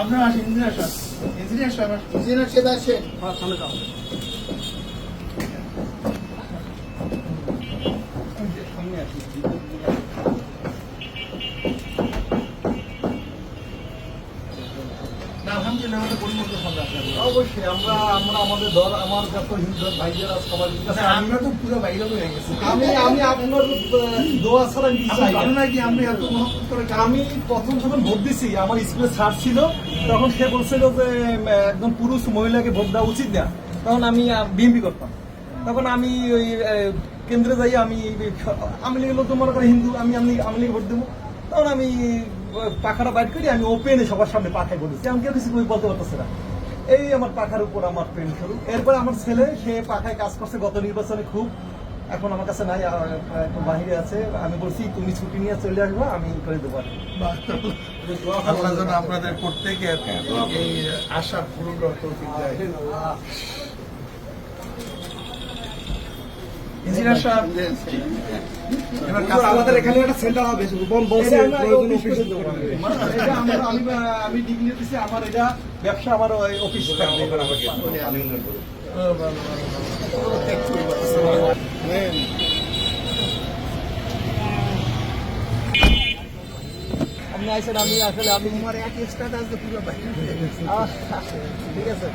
আপনার আসেন ইঞ্জিনিয়ার সাহেব ইঞ্জিনিয়ার সাহেব। ইঞ্জিনিয়ার সাহেব আসেন সামনে যাও না, আলহামদুলিল্লাহ পরিবর্তন হবে অবশ্যই আমরা আমরা আমাদের দল আমার যত হিন্দু ভাইয়েরা সবার আমরা তো পুরো বাইরে হয়ে গেছি। আমি আপনার দোয়া ছাড়া এত প্রথম যখন ভোট দিছি আমার স্কুলে স্যার ছিল তখন সে বলছিল যে একদম পুরুষ মহিলাকে ভোট দেওয়া উচিত না। তখন আমি বিএমপি করতাম। তখন আমি ওই কেন্দ্রে যাই আমি আমি মনে করে হিন্দু আমি আমি আমি ভোট দেবো। তখন আমি পাখাটা বাইর করি আমি ওপেনে সবার সামনে পাখায় দিচ্ছি আমি কেউ কিছু বলতে পারতেছে না। এই আমার পাখার উপর আমার প্রেম শুরু। এরপর আমার ছেলে সে পাখায় কাজ করছে গত নির্বাচনে খুব। এখন আমার কাছে নাই এখন বাহিরে আছে। আমি বলছি তুমি ছুটি নিয়ে চলে আসব আমি করে দেবো। আল্লাহ যেন আপনাদের প্রত্যেকের এই আশা পূরণ দেয় ইঞ্জিনিয়ার সাহেব এবার আমাদের এখানে একটা সেন্টার হবে রূপম বলছে প্রয়োজন অফিস অফিসে করতে পারব। এটা আমরা আমি আমি ডিগ্রি দিতেছি আমার এটা ব্যবসা আমার অফিস থাকবে। ও, ভালো, ভালো, ভালো। আপনি আমি আসলে আমি আমার এক স্টার্ট আসবে পুরো ঠিক আছে।